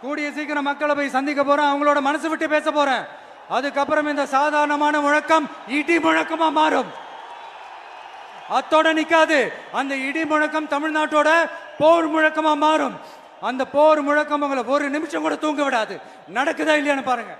கூடிய சீக்கிரம் மக்களை போய் சந்திக்க போறேன். அவங்களோட மனசு விட்டு பேச போறேன். அதுக்கப்புறம் இந்த சாதாரணமான முழக்கம் இடி முழக்கமா மாறும். அத்தோட நிக்காது. அந்த இடி முழக்கம் தமிழ்நாட்டோட போர் முழக்கமா மாறும். அந்த போர் முழக்கம் உங்களை ஒரு நிமிஷம் கூட தூங்க விடாது. நடக்குதா இல்லையான்னு பாருங்க.